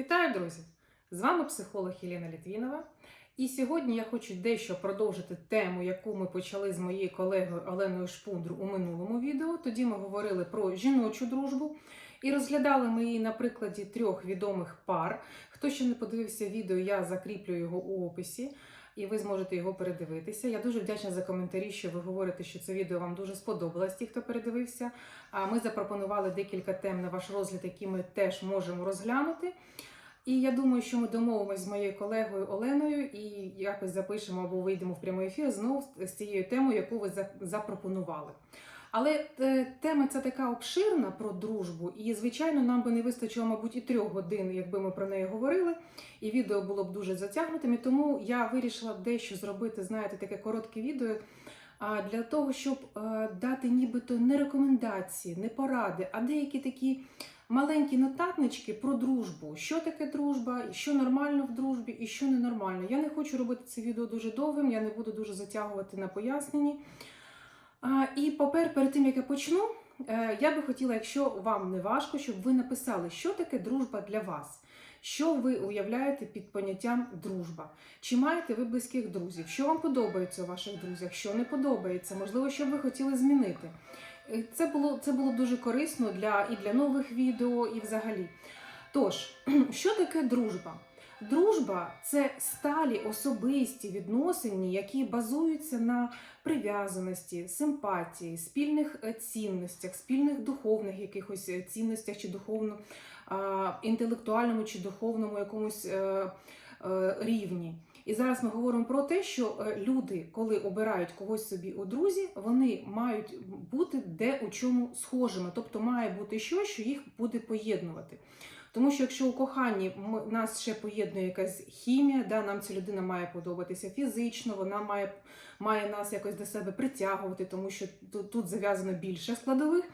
Вітаю, друзі! З вами психолог Єлена Літвінова. І сьогодні я хочу дещо продовжити тему, яку ми почали з моєю колегою Оленою Шпундру у минулому відео. Тоді ми говорили про жіночу дружбу і розглядали ми її на прикладі трьох відомих пар. Хто ще не подивився відео, я закріплю його у описі. І ви зможете його передивитися. Я дуже вдячна за коментарі, що ви говорите, що це відео вам дуже сподобалось, ті, хто передивився. А ми запропонували декілька тем на ваш розгляд, які ми теж можемо розглянути. І я думаю, що ми домовимося з моєю колегою Оленою і якось запишемо або вийдемо в прямий ефір знову з цією темою, яку ви запропонували. Але е, тема ця така обширна про дружбу, і звичайно, нам би не вистачило, мабуть, і трьох годин, якби ми про неї говорили, і відео було б дуже затягнутим. І тому я вирішила дещо зробити, знаєте, таке коротке відео. А для того, щоб е, дати нібито не рекомендації, не поради, а деякі такі маленькі нотатнички про дружбу. Що таке дружба, що нормально в дружбі і що ненормально. Я не хочу робити це відео дуже довгим, я не буду дуже затягувати на поясненні. І попер, перед тим як я почну, е, я би хотіла, якщо вам не важко, щоб ви написали, що таке дружба для вас. Що ви уявляєте під поняттям дружба? Чи маєте ви близьких друзів? Що вам подобається у ваших друзях? Що не подобається? Можливо, що ви хотіли змінити? Е, Це було, це було дуже корисно для, і для нових відео, і взагалі. Тож, що таке дружба? Дружба це сталі особисті відносини, які базуються на прив'язаності, симпатії, спільних е, цінностях, спільних духовних якихось е, цінностях чи духовно інтелектуальному чи духовному якомусь е, рівні. І зараз ми говоримо про те, що люди, коли обирають когось собі у друзі, вони мають бути де у чому схожими, тобто має бути щось, що їх буде поєднувати. Тому що якщо у коханні ми, нас ще поєднує якась хімія, да, нам ця людина має подобатися фізично, вона має, має нас якось до себе притягувати, тому що тут, тут зав'язано більше складових.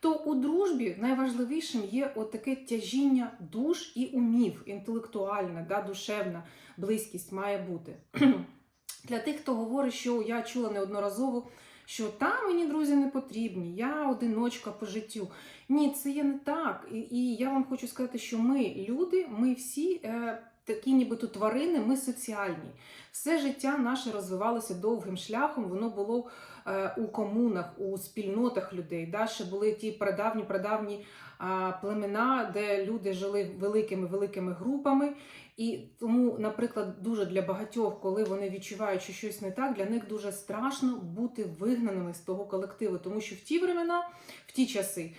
То у дружбі найважливішим є от таке тяжіння душ і умів, інтелектуальна, да, душевна близькість має бути. Для тих, хто говорить, що я чула неодноразово, що там мені друзі не потрібні, я одиночка по життю. Ні, це є не так. І, і я вам хочу сказати, що ми люди, ми всі е, такі, нібито тварини, ми соціальні. Все життя наше розвивалося довгим шляхом, воно було е, у комунах, у спільнотах людей. Да? Ще були ті прадавні прадавні а, племена, де люди жили великими великими групами. І тому, наприклад, дуже для багатьох, коли вони відчувають, що щось не так, для них дуже страшно бути вигнаними з того колективу, тому що в ті времена, в ті часи,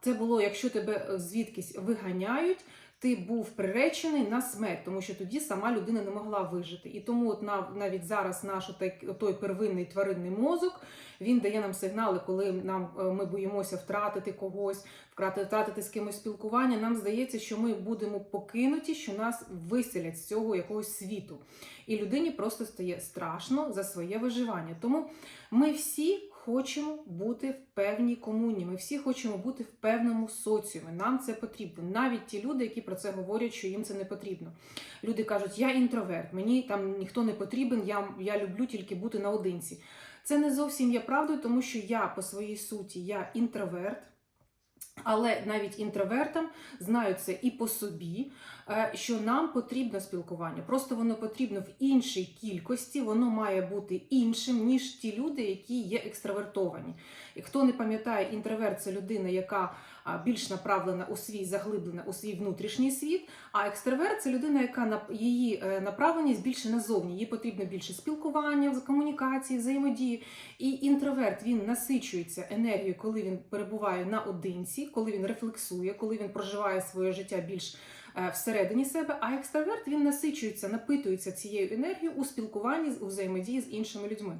це було, якщо тебе е, звідкись виганяють. Ти був приречений на смерть, тому що тоді сама людина не могла вижити. І тому, от нав- навіть зараз наш той первинний тваринний мозок він дає нам сигнали, коли нам е, ми боїмося втратити когось, втратити з кимось спілкування. Нам здається, що ми будемо покинуті, що нас виселять з цього якогось світу. І людині просто стає страшно за своє виживання. Тому ми всі хочемо бути в певній комуні. Ми всі хочемо бути в певному соціумі. Нам це потрібно. Навіть ті люди, які про це говорять, що їм це не потрібно. Люди кажуть, я інтроверт, мені там ніхто не потрібен, я, я люблю тільки бути наодинці. Це не зовсім є правдою, тому що я по своїй суті я інтроверт. Але навіть інтровертам знаю це і по собі, е, що нам потрібно спілкування. Просто воно потрібно в іншій кількості, воно має бути іншим, ніж ті люди, які є екстравертовані. І хто не пам'ятає, інтроверт це людина, яка більш направлена у свій заглиблена у свій внутрішній світ. А екстраверт це людина, яка на її е, направленість більше назовні. Їй потрібно більше спілкування, комунікації, взаємодії. І інтроверт він насичується енергією, коли він перебуває наодинці, коли він рефлексує, коли він проживає своє життя більш е, всередині себе. А екстраверт він насичується, напитується цією енергією у спілкуванні у взаємодії з іншими людьми.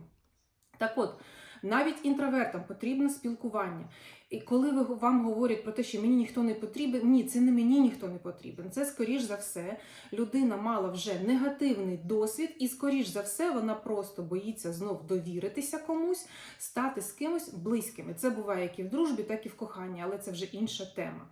Так от. Навіть інтровертам потрібно спілкування. І коли ви вам говорять про те, що мені ніхто не потрібен, ні, це не мені ніхто не потрібен. Це скоріш за все, людина мала вже негативний досвід, і скоріш за все, вона просто боїться знов довіритися комусь, стати з кимось близькими. Це буває як і в дружбі, так і в коханні, але це вже інша тема.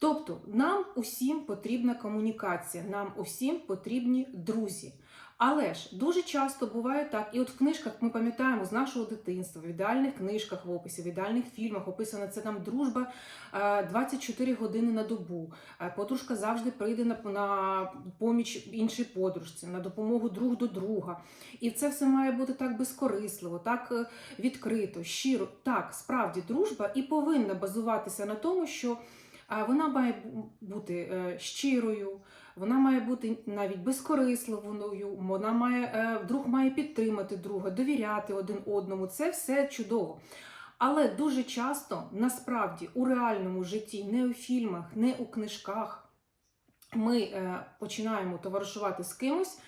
Тобто, нам усім потрібна комунікація, нам усім потрібні друзі. Але ж дуже часто буває так, і от в книжках ми пам'ятаємо з нашого дитинства, в ідеальних книжках в описі, в ідеальних фільмах описана це там дружба е, 24 години на добу. Е, Подружка завжди прийде на, на поміч іншій подружці, на допомогу друг до друга. І це все має бути так безкорисливо, так е, відкрито, щиро. Так, справді дружба і повинна базуватися на тому, що вона має бути е, щирою, вона має бути навіть безкорисливою, вона має, е, друг має підтримати друга, довіряти один одному. Це все чудово. Але дуже часто насправді у реальному житті, не у фільмах, не у книжках, ми е, починаємо товаришувати з кимось,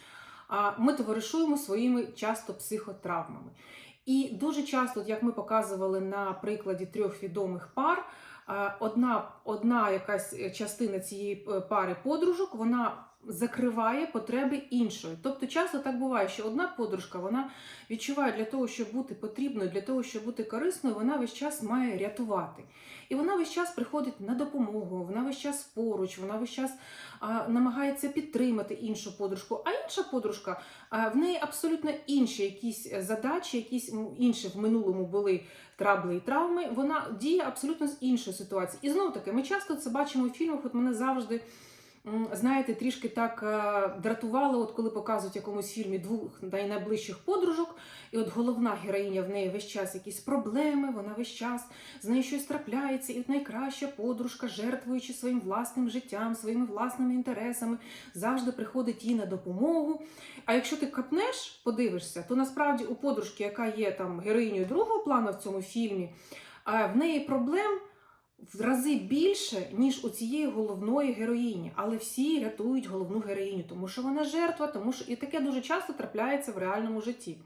а ми товаришуємо своїми часто психотравмами. І дуже часто, як ми показували на прикладі трьох відомих пар, одна, одна якась частина цієї е, пари подружок, вона закриває потреби іншої. Тобто часто так буває, що одна подружка вона відчуває для того, щоб бути потрібною, для того, щоб бути корисною, вона весь час має рятувати. І вона весь час приходить на допомогу, вона весь час поруч, вона весь час а, намагається підтримати іншу подружку. А інша подружка а, в неї абсолютно інші якісь задачі, якісь інші в минулому були трабли і травми. Вона діє абсолютно з іншої ситуації. І знову таки, ми часто це бачимо в фільмах. От мене завжди. Знаєте, трішки так е, дратувало, от коли показують якомусь фільмі двох найближчих подружок, і от головна героїня в неї весь час якісь проблеми, вона весь час з нею щось трапляється, і от найкраща подружка, жертвуючи своїм власним життям, своїми власними інтересами, завжди приходить їй на допомогу. А якщо ти капнеш, подивишся, то насправді у подружки, яка є там героїнею другого плану в цьому фільмі, в неї проблем. В рази більше, ніж у цієї головної героїні, але всі рятують головну героїню, тому що вона жертва, тому що і таке дуже часто трапляється в реальному житті.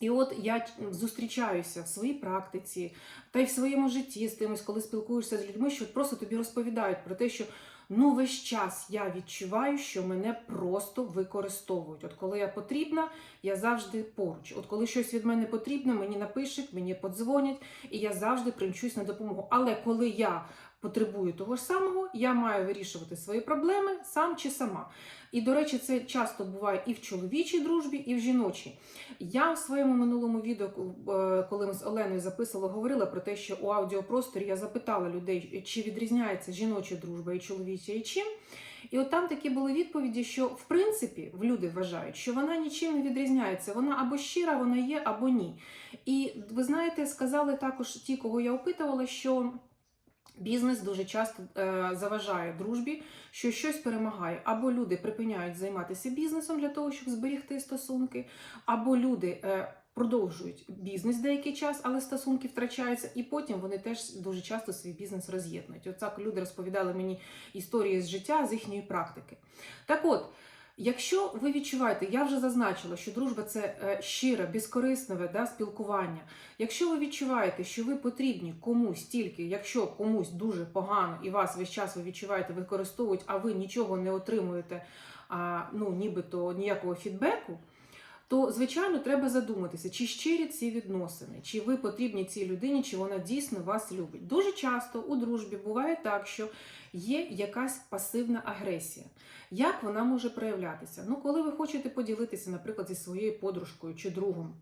І от я зустрічаюся в своїй практиці та й в своєму житті з тимось, коли спілкуєшся з людьми, що просто тобі розповідають про те, що ну весь час я відчуваю, що мене просто використовують. От коли я потрібна, я завжди поруч. От коли щось від мене потрібно, мені напишуть, мені подзвонять, і я завжди примчусь на допомогу. Але коли я потребую того ж самого, я маю вирішувати свої проблеми сам чи сама. І, до речі, це часто буває і в чоловічій дружбі, і в жіночій. Я в своєму минулому відео, е, коли ми з Оленою записували, говорила про те, що у аудіопросторі я запитала людей, чи відрізняється жіноча дружба і чоловіча, і чим. І от там такі були відповіді, що в принципі люди вважають, що вона нічим не відрізняється. Вона або щира, вона є, або ні. І ви знаєте, сказали також ті, кого я опитувала, що. Бізнес дуже часто е, заважає дружбі, що щось перемагає. Або люди припиняють займатися бізнесом для того, щоб зберігти стосунки, або люди е, продовжують бізнес деякий час, але стосунки втрачаються, і потім вони теж дуже часто свій бізнес роз'єднують. От люди розповідали мені історії з життя, з їхньої практики. Так от. Якщо ви відчуваєте, я вже зазначила, що дружба це е, щире, безкорисне да, спілкування. Якщо ви відчуваєте, що ви потрібні комусь тільки, якщо комусь дуже погано і вас весь час ви відчуваєте, використовують, а ви нічого не отримуєте, а, ну нібито ніякого фідбеку, то звичайно треба задуматися, чи щирі ці відносини, чи ви потрібні цій людині, чи вона дійсно вас любить. Дуже часто у дружбі буває так, що є якась пасивна агресія. Як вона може проявлятися? Ну, коли ви хочете поділитися, наприклад, зі своєю подружкою чи другом.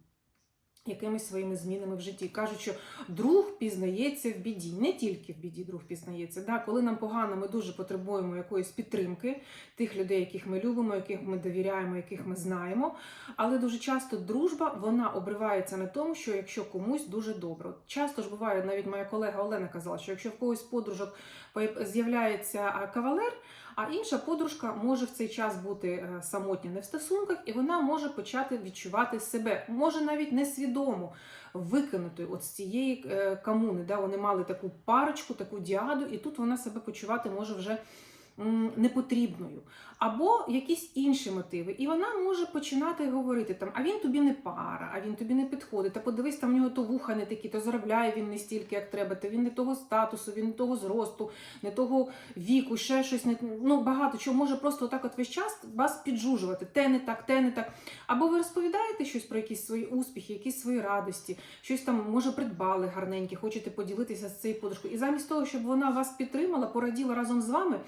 Якимись своїми змінами в житті. Кажуть, що друг пізнається в біді. Не тільки в біді друг пізнається. Да? Коли нам погано, ми дуже потребуємо якоїсь підтримки тих людей, яких ми любимо, яких ми довіряємо, яких ми знаємо. Але дуже часто дружба вона обривається на тому, що якщо комусь дуже добре. Часто ж буває, навіть моя колега Олена казала, що якщо в когось подружок з'являється кавалер, а інша подружка може в цей час бути е, самотня не в стосунках, і вона може почати відчувати себе, може навіть несвідомо викинути от з цієї е, комуни. Да? Вони мали таку парочку, таку діаду, і тут вона себе почувати може вже непотрібною. Або якісь інші мотиви. І вона може починати говорити там: а він тобі не пара, а він тобі не підходить. Та подивись, там в нього то вуха не такі, то заробляє він не стільки, як треба, то він не того статусу, він не того зросту, не того віку, ще щось не ну багато чого може просто отак от весь час вас піджужувати. Те не так, те не так. Або ви розповідаєте щось про якісь свої успіхи, якісь свої радості, щось там може придбали гарненьке, хочете поділитися з цією подружкою. І замість того, щоб вона вас підтримала, пораділа разом з вами.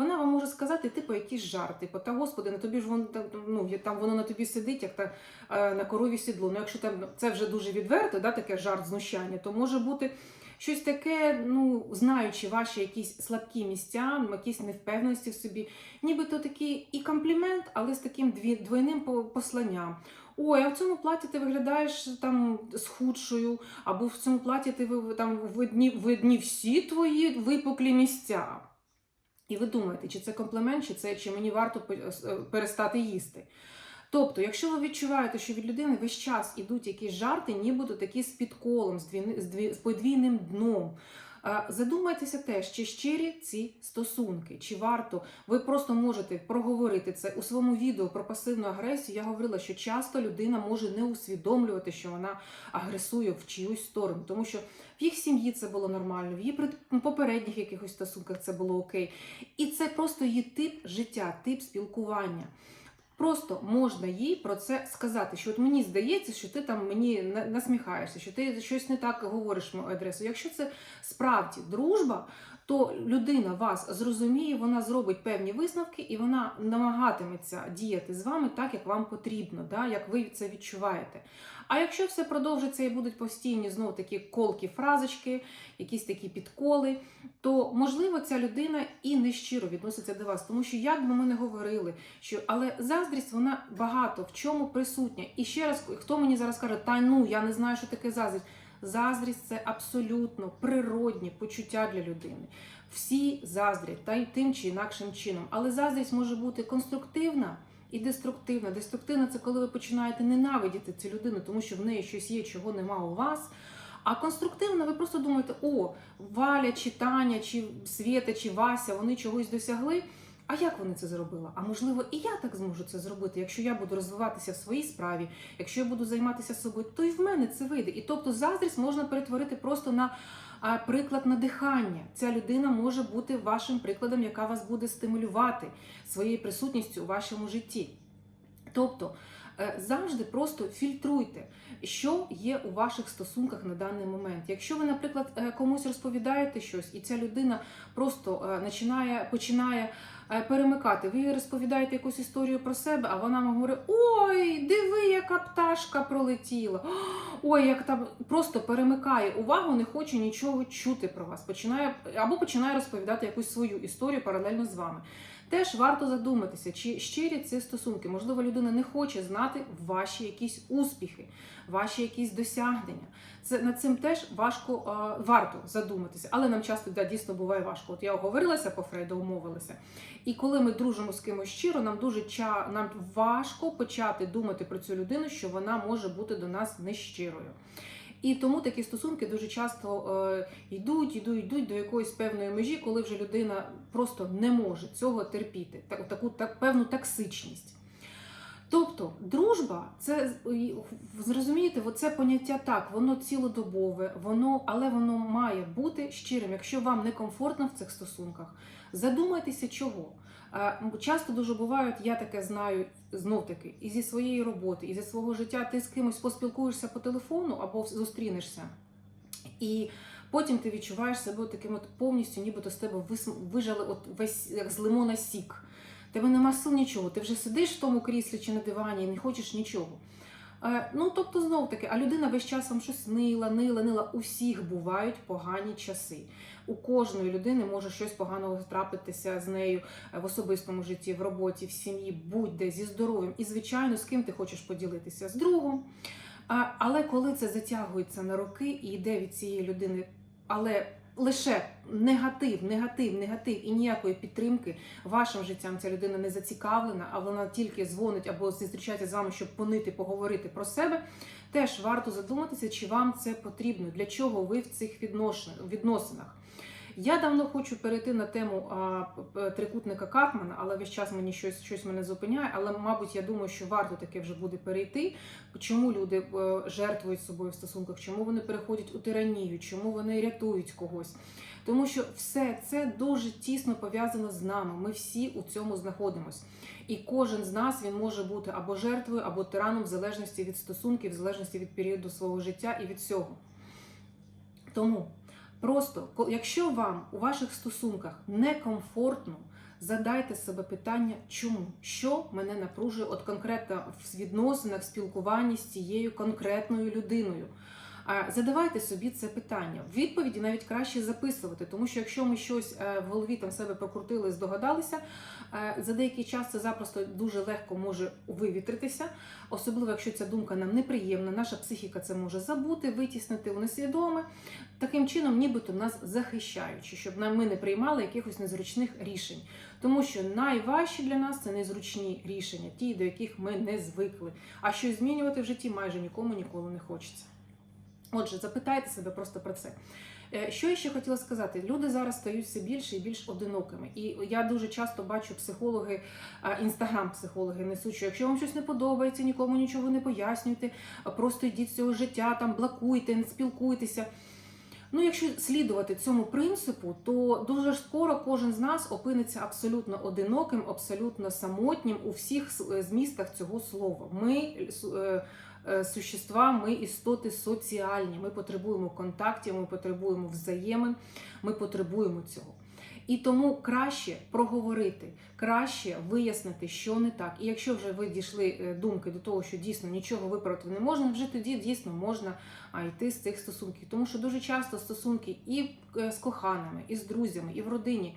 Вона вам може сказати, типу, якийсь жарт, типу, та господи, на тобі ж воно там, ну, там воно на тобі сидить, як та е, на корові сідло. Ну, якщо там це вже дуже відверто, да, таке жарт знущання, то може бути щось таке, ну, знаючи ваші якісь слабкі місця, якісь невпевненості в собі, нібито такий і комплімент, але з таким дві, двойним по- посланням. Ой, а в цьому платі ти виглядаєш там схудшою, або в цьому платі ти там видні, видні всі твої випуклі місця. І ви думаєте, чи це комплімент, чи це чи мені варто пе- е, перестати їсти. Тобто, якщо ви відчуваєте, що від людини весь час ідуть якісь жарти, нібито такі з підколом, з, двійни- з, дві- з подвійним дном. е, Задумайтеся теж, чи щирі ці стосунки, чи варто ви просто можете проговорити це у своєму відео про пасивну агресію. Я говорила, що часто людина може не усвідомлювати, що вона агресує в чиюсь сторону, тому що в їх сім'ї це було нормально, в її попередніх якихось стосунках це було окей. І це просто її тип життя, тип спілкування. Просто можна їй про це сказати, що от мені здається, що ти там мені на- насміхаєшся, що ти щось не так говориш мою адресу. Якщо це справді дружба, то людина вас зрозуміє, вона зробить певні висновки і вона намагатиметься діяти з вами так, як вам потрібно, да, як ви це відчуваєте. А якщо все продовжиться і будуть постійні знову такі колкі фразочки, якісь такі підколи, то можливо ця людина і не щиро відноситься до вас, тому що як би ми не говорили, що але заздрість вона багато в чому присутня. І ще раз, хто мені зараз каже, та ну я не знаю, що таке заздрість. Заздрість це абсолютно природні почуття для людини. Всі заздрять та й тим чи інакшим чином. Але заздрість може бути конструктивна і деструктивна. Деструктивна це коли ви починаєте ненавидіти цю людину, тому що в неї щось є, чого нема у вас. А конструктивно ви просто думаєте, о, Валя, чи Таня, чи Свєта, чи Вася, вони чогось досягли. А як вони це зробили? А можливо, і я так зможу це зробити, якщо я буду розвиватися в своїй справі, якщо я буду займатися собою, то і в мене це вийде. І тобто заздрість можна перетворити просто на приклад надихання. Ця людина може бути вашим прикладом, яка вас буде стимулювати своєю присутністю у вашому житті. Тобто завжди просто фільтруйте, що є у ваших стосунках на даний момент. Якщо ви, наприклад, е, комусь розповідаєте щось, і ця людина просто е, починає, починає е, перемикати, ви розповідаєте якусь історію про себе, а вона вам говорить: Ой, диви, яка пташка пролетіла. Ой, як там просто перемикає увагу, не хоче нічого чути про вас. Починає або починає розповідати якусь свою історію паралельно з вами. Теж варто задуматися, чи щирі ці стосунки. Можливо, людина не хоче знати ваші якісь успіхи, ваші якісь досягнення. Це над цим теж важко е, варто задуматися, але нам часто да, дійсно буває важко. От я оговорилася по Фрейду, умовилася. І коли ми дружимо з кимось щиро, нам дуже ча нам важко почати думати про цю людину, що вона може бути до нас нещирою. І тому такі стосунки дуже часто е, йдуть, йдуть, йдуть до якоїсь певної межі, коли вже людина просто не може цього терпіти, так, таку так, певну токсичність. Тобто, дружба, це зрозумієте, це поняття так, воно цілодобове, воно, але воно має бути щирим, якщо вам некомфортно в цих стосунках. Задумайтеся, чого. Часто дуже бувають, я таке знаю знов таки, і зі своєї роботи, і зі свого життя ти з кимось поспілкуєшся по телефону або зустрінешся. І потім ти відчуваєш себе таким от повністю, нібито з тебе вижали от весь як з лимона сік. Тебе нема сил нічого. Ти вже сидиш в тому кріслі чи на дивані і не хочеш нічого. Е, ну, тобто, знов таки, а людина весь час вам щось нила, нила, нила. У всіх бувають погані часи. У кожної людини може щось поганого трапитися з нею е, в особистому житті, в роботі, в сім'ї, будь-де зі здоров'ям. І, звичайно, з ким ти хочеш поділитися з другом. А, але коли це затягується на роки і йде від цієї людини, але лише негатив, негатив, негатив і ніякої підтримки вашим життям ця людина не зацікавлена, а вона тільки дзвонить або зустрічається з вами, щоб понити, поговорити про себе. Теж варто задуматися, чи вам це потрібно, для чого ви в цих відносинах. Я давно хочу перейти на тему а, трикутника Карпмана, але весь час мені щось, щось мене зупиняє. Але, мабуть, я думаю, що варто таке вже буде перейти. Чому люди е, жертвують собою в стосунках, чому вони переходять у тиранію, чому вони рятують когось. Тому що все це дуже тісно пов'язано з нами. Ми всі у цьому знаходимось. І кожен з нас він може бути або жертвою, або тираном, в залежності від стосунків, в залежності від періоду свого життя і від всього. Тому просто, якщо вам у ваших стосунках некомфортно, Задайте себе питання, чому? Що мене напружує от конкретно в відносинах, спілкуванні з цією конкретною людиною. Задавайте собі це питання. Відповіді навіть краще записувати, тому що якщо ми щось е, в голові там себе прокрутили, здогадалися, е, за деякий час це запросто дуже легко може вивітритися, особливо якщо ця думка нам неприємна, наша психіка це може забути, витіснити у несвідоме, таким чином, нібито нас захищаючи, щоб ми не приймали якихось незручних рішень. Тому що найважчі для нас це незручні рішення, ті, до яких ми не звикли. А щось змінювати в житті майже нікому ніколи не хочеться. Отже, запитайте себе просто про це. Е, Що я ще хотіла сказати? Люди зараз стають все більше і більш одинокими. І я дуже часто бачу психологи, інстаграм-психологи несуть, що якщо вам щось не подобається, нікому нічого не пояснюйте, просто йдіть з цього життя, там блокуйте, не спілкуйтеся. Ну, якщо слідувати цьому принципу, то дуже скоро кожен з нас опиниться абсолютно одиноким, абсолютно самотнім у всіх змістах цього слова. Ми е, е, существа, ми істоти соціальні. Ми потребуємо контактів, ми потребуємо взаємин, ми потребуємо цього. І тому краще проговорити, краще вияснити, що не так. І якщо вже ви дійшли е, думки до того, що дійсно нічого виправити не можна, вже тоді дійсно можна йти з цих стосунків. Тому що дуже часто стосунки і е, з коханими, і з друзями, і в родині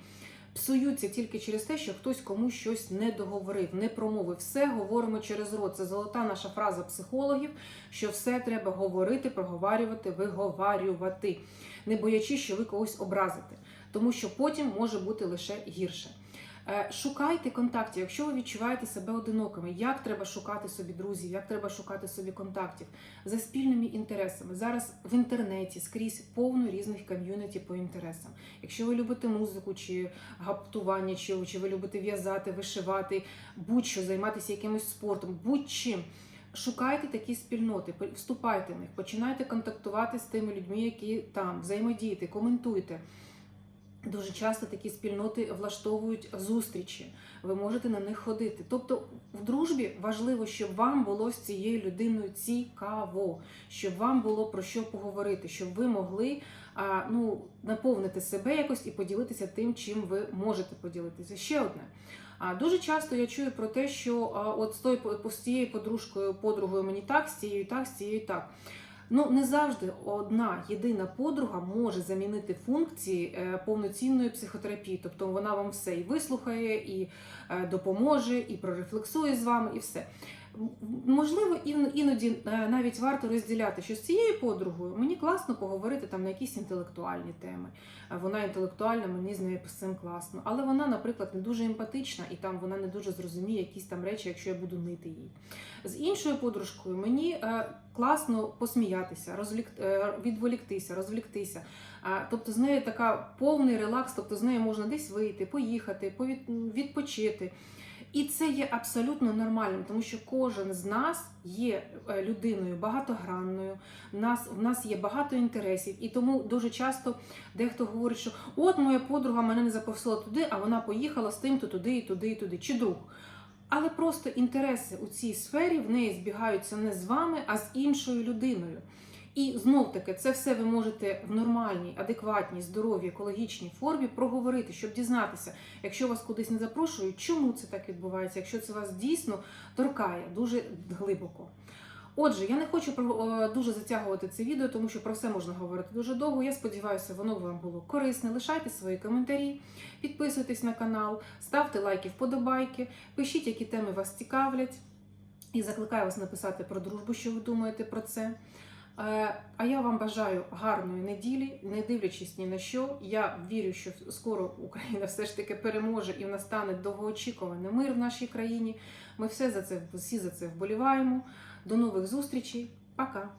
псуються тільки через те, що хтось комусь щось не договорив, не промовив. Все говоримо через рот. Це золота наша фраза психологів, що все треба говорити, проговарювати, виговарювати, не боячись, що ви когось образите. Тому що потім може бути лише гірше. Е, Шукайте контактів, якщо ви відчуваєте себе одинокими, як треба шукати собі друзів, як треба шукати собі контактів за спільними інтересами. Зараз в інтернеті скрізь повно різних ком'юніті по інтересам. Якщо ви любите музику, чи гаптування, чи, чи ви любите в'язати, вишивати, будь-що займатися якимось спортом, будь-чим. Шукайте такі спільноти, вступайте в них, починайте контактувати з тими людьми, які там, взаємодіяти, коментуйте. Дуже часто такі спільноти влаштовують зустрічі. Ви можете на них ходити. Тобто, в дружбі важливо, щоб вам було з цією людиною цікаво, щоб вам було про що поговорити, щоб ви могли ну, наповнити себе якось і поділитися тим, чим ви можете поділитися. Ще одне. А дуже часто я чую про те, що от з тою з цією подружкою, подругою мені так, з цією так, з цією так. Ну, не завжди одна єдина подруга може замінити функції е, повноцінної психотерапії. Тобто вона вам все і вислухає, і е, допоможе, і прорефлексує з вами, і все. Можливо, ін- іноді е, навіть варто розділяти, що з цією подругою мені класно поговорити там на якісь інтелектуальні теми. Е, Вона інтелектуальна, мені з нею з цим класно. Але вона, наприклад, не дуже емпатична, і там вона не дуже зрозуміє якісь там речі, якщо я буду нити їй. З іншою подружкою мені е, класно посміятися, розлік, відволіктися, розвліктися. Тобто з нею така повний релакс, тобто з нею можна десь вийти, поїхати, відпочити. І це є абсолютно нормальним, тому що кожен з нас є е, людиною багатогранною. В нас, в нас є багато інтересів, і тому дуже часто дехто говорить, що от моя подруга мене не запросила туди, а вона поїхала з тим, то туди, і туди, і туди, чи друг. Але просто інтереси у цій сфері в неї збігаються не з вами, а з іншою людиною. І знов таки, це все ви можете в нормальній, адекватній, здоровій, екологічній формі проговорити, щоб дізнатися, якщо вас кудись не запрошують, чому це так відбувається, якщо це вас дійсно торкає дуже глибоко. Отже, я не хочу дуже затягувати це відео, тому що про все можна говорити дуже довго. Я сподіваюся, воно вам було корисне. Лишайте свої коментарі, підписуйтесь на канал, ставте лайки, вподобайки, пишіть, які теми вас цікавлять. І закликаю вас написати про дружбу, що ви думаєте про це. Е, А я вам бажаю гарної неділі, не дивлячись ні на що. Я вірю, що скоро Україна все ж таки переможе і настане довгоочікуваний мир в нашій країні. Ми все за це всі за це вболіваємо. До нових зустрічей. Пока!